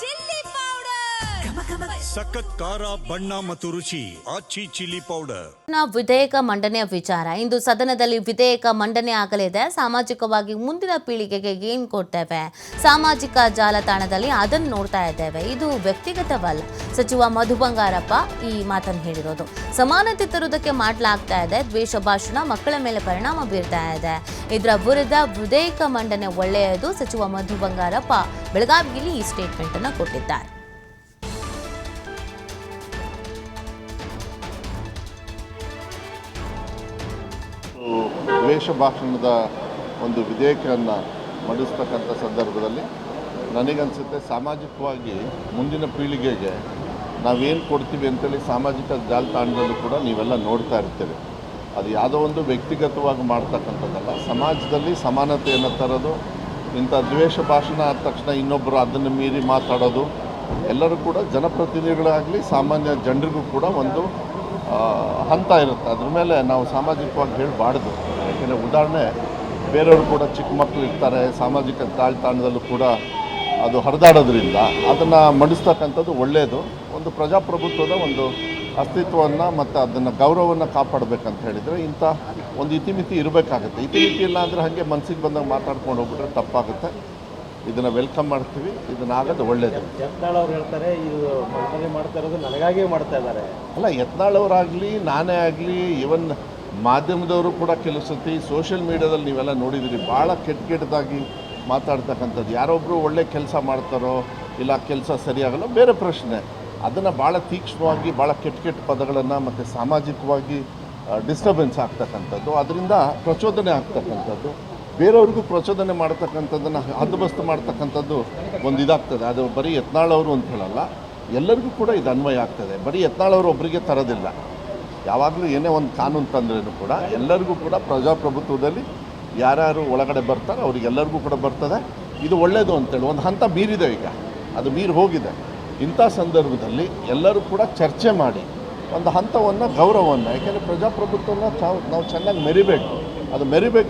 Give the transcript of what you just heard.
Chilli powder ಸಖತ್ ಬಣ್ಣ ಮತ್ತು ರುಚಿ, ಆಚಿ ಚಿಲ್ಲಿ ಪೌಡರ್. ವಿಧೇಯಕ ಮಂಡನೆಯ ವಿಚಾರ. ಇಂದು ಸದನದಲ್ಲಿ ವಿಧೇಯಕ ಮಂಡನೆ ಆಗಲಿದೆ. ಸಾಮಾಜಿಕವಾಗಿ ಮುಂದಿನ ಪೀಳಿಗೆಗೆ ಏನ್ ಕೊಡ್ತೇವೆ? ಸಾಮಾಜಿಕ ಜಾಲತಾಣದಲ್ಲಿ ಅದನ್ನು ನೋಡ್ತಾ ಇದ್ದೇವೆ. ಇದು ವ್ಯಕ್ತಿಗತವಲ್ಲ. ಸಚಿವ ಮಧು ಬಂಗಾರಪ್ಪ ಈ ಮಾತನ್ನು ಹೇಳಿರೋದು. ಸಮಾನತೆ ತರುವುದಕ್ಕೆ ಮಾಡಲಾಗ್ತಾ ಇದೆ. ದ್ವೇಷ, ಭಾಷಣ, ಮಕ್ಕಳ ಮೇಲೆ ಪರಿಣಾಮ ಬೀರ್ತಾ ಇದೆ. ಇದರ ವಿರುದ್ಧ ವಿಧೇಯಕ ಮಂಡನೆ ಒಳ್ಳೆಯದು. ಸಚಿವ ಮಧು ಬಂಗಾರಪ್ಪ ಬೆಳಗಾವಿಯಲ್ಲಿ ಈ ಸ್ಟೇಟ್ಮೆಂಟ್ ಅನ್ನು ಕೊಟ್ಟಿದ್ದಾರೆ. ದ್ವೇಷ ಭಾಷಣದ ಒಂದು ವಿಧೇಯಕವನ್ನು ಮಂಡಿಸ್ತಕ್ಕಂಥ ಸಂದರ್ಭದಲ್ಲಿ ನನಗನ್ಸುತ್ತೆ, ಸಾಮಾಜಿಕವಾಗಿ ಮುಂದಿನ ಪೀಳಿಗೆಗೆ ನಾವೇನು ಕೊಡ್ತೀವಿ ಅಂತೇಳಿ ಸಾಮಾಜಿಕ ಜಾಲತಾಣದಲ್ಲೂ ಕೂಡ ನೀವೆಲ್ಲ ನೋಡ್ತಾ ಇರ್ತೀರಿ. ಅದು ಯಾವುದೋ ಒಂದು ವ್ಯಕ್ತಿಗತವಾಗಿ ಮಾಡ್ತಕ್ಕಂಥದ್ದಲ್ಲ. ಸಮಾಜದಲ್ಲಿ ಸಮಾನತೆಯನ್ನು ತರೋದು, ಇಂಥ ದ್ವೇಷ ಭಾಷಣ ಆದ ತಕ್ಷಣ ಇನ್ನೊಬ್ಬರು ಅದನ್ನು ಮೀರಿ ಮಾತಾಡೋದು, ಎಲ್ಲರೂ ಕೂಡ ಜನಪ್ರತಿನಿಧಿಗಳಾಗಲಿ, ಸಾಮಾನ್ಯ ಜನರಿಗೂ ಕೂಡ ಒಂದು ಹಂತ ಇರುತ್ತೆ. ಅದ್ರ ಮೇಲೆ ನಾವು ಸಾಮಾಜಿಕವಾಗಿ ಹೇಳಬಾರ್ದು. ಯಾಕೆಂದರೆ ಉದಾಹರಣೆ, ಬೇರೆಯವರು ಕೂಡ ಚಿಕ್ಕ ಮಕ್ಕಳು ಇರ್ತಾರೆ. ಸಾಮಾಜಿಕ ತಾಳ್ತಾಣದಲ್ಲೂ ಕೂಡ ಅದು ಹರಿದಾಡೋದ್ರಿಂದ ಅದನ್ನು ಮಂಡಿಸ್ತಕ್ಕಂಥದ್ದು ಒಳ್ಳೆಯದು ಒಂದು ಪ್ರಜಾಪ್ರಭುತ್ವದ ಒಂದು ಅಸ್ತಿತ್ವವನ್ನು ಮತ್ತು ಅದನ್ನು ಗೌರವವನ್ನು ಕಾಪಾಡಬೇಕಂತ ಹೇಳಿದರೆ ಇಂಥ ಒಂದು ಇತಿಮಿತಿ ಇರಬೇಕಾಗುತ್ತೆ. ಇತಿಮಿತಿ ಇಲ್ಲ ಅಂದರೆ ಹಾಗೆ ಮನಸ್ಸಿಗೆ ಬಂದಾಗ ಮಾತಾಡ್ಕೊಂಡು ಹೋಗ್ಬಿಟ್ರೆ ತಪ್ಪಾಗುತ್ತೆ. ಇದನ್ನು ವೆಲ್ಕಮ್ ಮಾಡ್ತೀವಿ ಇದನ್ನು ಆಗೋದು ಒಳ್ಳೆಯದು ಯತ್ನಾಳ್ ಅವ್ರು ಹೇಳ್ತಾರೆ ಇದು ಮಂಡನೆ ಮಾಡ್ತಾ ಇರೋದು ನನಗಾಗೇ ಮಾಡ್ತಾ ಇದ್ದಾರೆ. ಅಲ್ಲ ಯತ್ನಾಳವರಾಗಲಿ ನಾನೇ ಆಗಲಿ ಇವನ್ ಮಾಧ್ಯಮದವರು ಕೂಡ ಕೆಲವು ಸತಿ ಸೋಷಿಯಲ್ ಮೀಡಿಯಾದಲ್ಲಿ ನೀವೆಲ್ಲ ನೋಡಿದಿರಿ ಭಾಳ ಕೆಟ್ಟ ಕೆಟ್ಟದಾಗಿ ಮಾತಾಡ್ತಕ್ಕಂಥದ್ದು. ಯಾರೊಬ್ಬರು ಒಳ್ಳೆ ಕೆಲಸ ಮಾಡ್ತಾರೋ ಇಲ್ಲ ಕೆಲಸ ಸರಿಯಾಗಲ್ಲ ಬೇರೆ ಪ್ರಶ್ನೆ. ಅದನ್ನು ಭಾಳ ತೀಕ್ಷ್ಣವಾಗಿ ಭಾಳ ಕೆಟ್ಟ ಕೆಟ್ಟ ಪದಗಳನ್ನು ಮತ್ತು ಸಾಮಾಜಿಕವಾಗಿ ಡಿಸ್ಟರ್ಬೆನ್ಸ್ ಆಗ್ತಕ್ಕಂಥದ್ದು. ಅದರಿಂದ ಪ್ರಚೋದನೆ ಆಗ್ತಕ್ಕಂಥದ್ದು. ಬೇರೆಯವ್ರಿಗೂ ಪ್ರಚೋದನೆ ಮಾಡ್ತಕ್ಕಂಥದ್ದನ್ನು ಹದ್ದುಬಸ್ತು ಮಾಡ್ತಕ್ಕಂಥದ್ದು ಒಂದು ಇದಾಗ್ತದೆ. ಅದು ಬರೀ ಯತ್ನಾಳವರು ಅಂತ ಹೇಳಲ್ಲ. ಎಲ್ಲರಿಗೂ ಕೂಡ ಇದು ಅನ್ವಯ ಆಗ್ತದೆ. ಬರೀ ಯತ್ನಾಳವರು ಒಬ್ಬರಿಗೆ ತರೋದಿಲ್ಲ. ಯಾವಾಗಲೂ ಏನೇ ಒಂದು ಕಾನೂನು ತಂದ್ರೂ ಕೂಡ ಎಲ್ಲರಿಗೂ ಕೂಡ ಪ್ರಜಾಪ್ರಭುತ್ವದಲ್ಲಿ ಯಾರ್ಯಾರು ಒಳಗಡೆ ಬರ್ತಾರೋ ಅವ್ರಿಗೆಲ್ಲರಿಗೂ ಕೂಡ ಬರ್ತದೆ. ಇದು ಒಳ್ಳೆಯದು ಅಂತೇಳಿ ಒಂದು ಹಂತ ಮೀರಿದೆ ಈಗ. ಅದು ಮೀರಿ ಹೋಗಿದೆ. ಇಂಥ ಸಂದರ್ಭದಲ್ಲಿ ಎಲ್ಲರೂ ಕೂಡ ಚರ್ಚೆ ಮಾಡಿ ಒಂದು ಹಂತವನ್ನು ಗೌರವವನ್ನು, ಯಾಕೆಂದರೆ ಪ್ರಜಾಪ್ರಭುತ್ವನ ತಾವು ನಾವು ಚೆನ್ನಾಗಿ ಮೆರಿಬೇಕು. ಅದು ಮೆರಿಬೇಕು